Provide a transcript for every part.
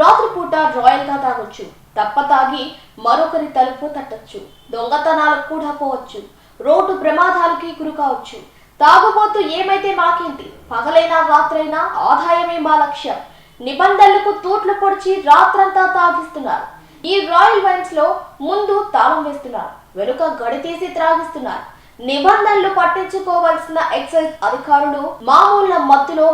రాత్రిపూట రాయల్గా తాగొచ్చు. తప్ప తాగి మరొకరి తలుపు తట్టచ్చు. దొంగతనాలకు కూడా పోవచ్చు. రోడ్డు ప్రమాదాలకి గురి కావచ్చు తాగుబోతూ ఏమైతే మాకేంటి? పగలైనా రాత్రైనా ఆదాయమే మా లక్ష్యం. నిబంధనలకు తూట్లు పొడిచి రాత్రంతా తాగిస్తున్నారు. ఈ రాయల్ వైన్స్లో ముందు తాళం వేస్తున్నారు. వెనుక గడి తీసి త్రాగిస్తున్నారు. నిబంధనలు పట్టించుకోవాల్సిన ఎక్సైజ్ అధికారులు మామూలు మత్తులో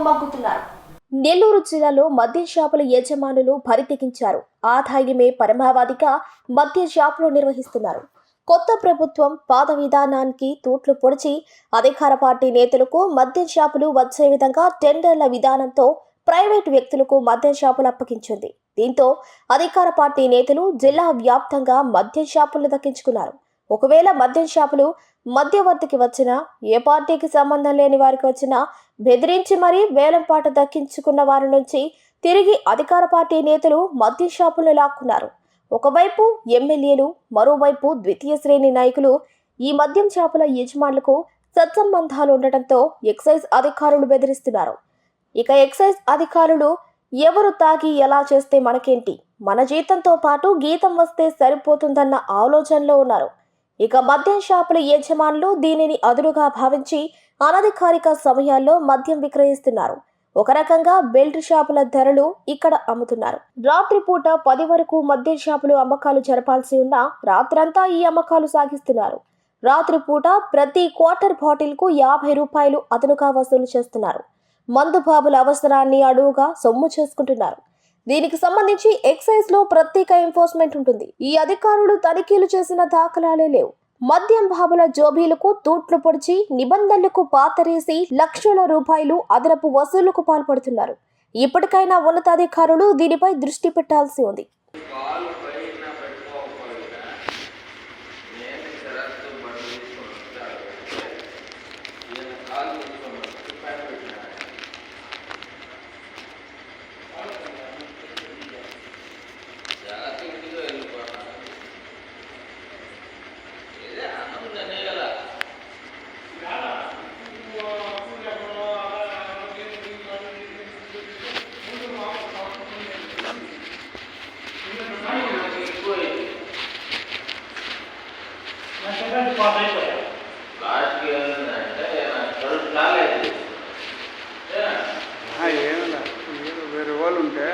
నెల్లూరు జిల్లాలో మద్య షాపుల యజమానులు బరితెగించారు ఆదాయమే పరమావధిగా మద్య షాపులు నిర్వహిస్తున్నారు. కొత్త ప్రభుత్వం పాత విధానానికి తూట్లు పొడిచి అధికార పార్టీ నేతలకు మద్యం షాపులు వచ్చే విధంగా టెండర్ల విధానంతో ప్రైవేటు వ్యక్తులకు మద్యం షాపులు అప్పగించింది. దీంతో అధికార పార్టీ నేతలు జిల్లా వ్యాప్తంగా మద్య షాపులను దక్కించుకున్నారు. ఒకవేళ మద్యం షాపులు మధ్యవర్తికి వచ్చినా ఏ పార్టీకి సంబంధం లేని వారికి వచ్చినా బెదిరించి మరీ వేలంపాట దక్కించుకున్న వారి నుంచి తిరిగి అధికార పార్టీ నేతలు మద్యం షాపులను లాక్కున్నారు. ఒకవైపు ఎమ్మెల్యేలు మరోవైపు ద్వితీయ శ్రేణి నాయకులు ఈ మద్యం షాపుల యజమానులకు సత్సంబంధాలు ఉండటంతో ఎక్సైజ్ అధికారులు బెదిరిస్తున్నారు. ఇక ఎక్సైజ్ అధికారులు ఎవరు తాగి ఎలా చేస్తే మనకేంటి? మన జీతంతో పాటు గీతం వస్తే సరిపోతుందన్న ఆలోచనలో ఉన్నారు. ఇక మద్యం షాపుల యజమానులు దీనిని అదునుగా భావించి అనధికారిక సమయాల్లో మద్యం విక్రయిస్తున్నారు. ఒక రకంగా బెల్ట్ షాపుల ధరలు ఇక్కడ అమ్ముతున్నారు. రాత్రిపూట పది వరకు మద్యం షాపులు అమ్మకాలు జరపాల్సి ఉన్నా రాత్రంతా ఈ అమ్మకాలు సాగిస్తున్నారు. రాత్రిపూట ప్రతి క్వార్టర్ బాటిల్కు యాభై రూపాయలు అదనుగా వసూలు చేస్తున్నారు. మందు బాబుల అవసరాన్ని అడువుగా సొమ్ము చేసుకుంటున్నారు. దీనికి సంబంధించి ఎక్సైజ్లో ప్రత్యేక ఎన్ఫోర్స్మెంట్ ఉంటుంది. ఈ అధికారులు తనిఖీలు చేసిన దాఖలాలే లేవు. మద్యం బాబుల జోబీలకు తూట్లు పొడిచి నిబంధనలకు పాతరేసి లక్షల రూపాయలు అదనపు వసూళ్ళకు పాల్పడుతున్నారు. ఇప్పటికైనా ఉన్నతాధికారులు దీనిపై దృష్టి పెట్టాల్సి ఉంది. உண்டு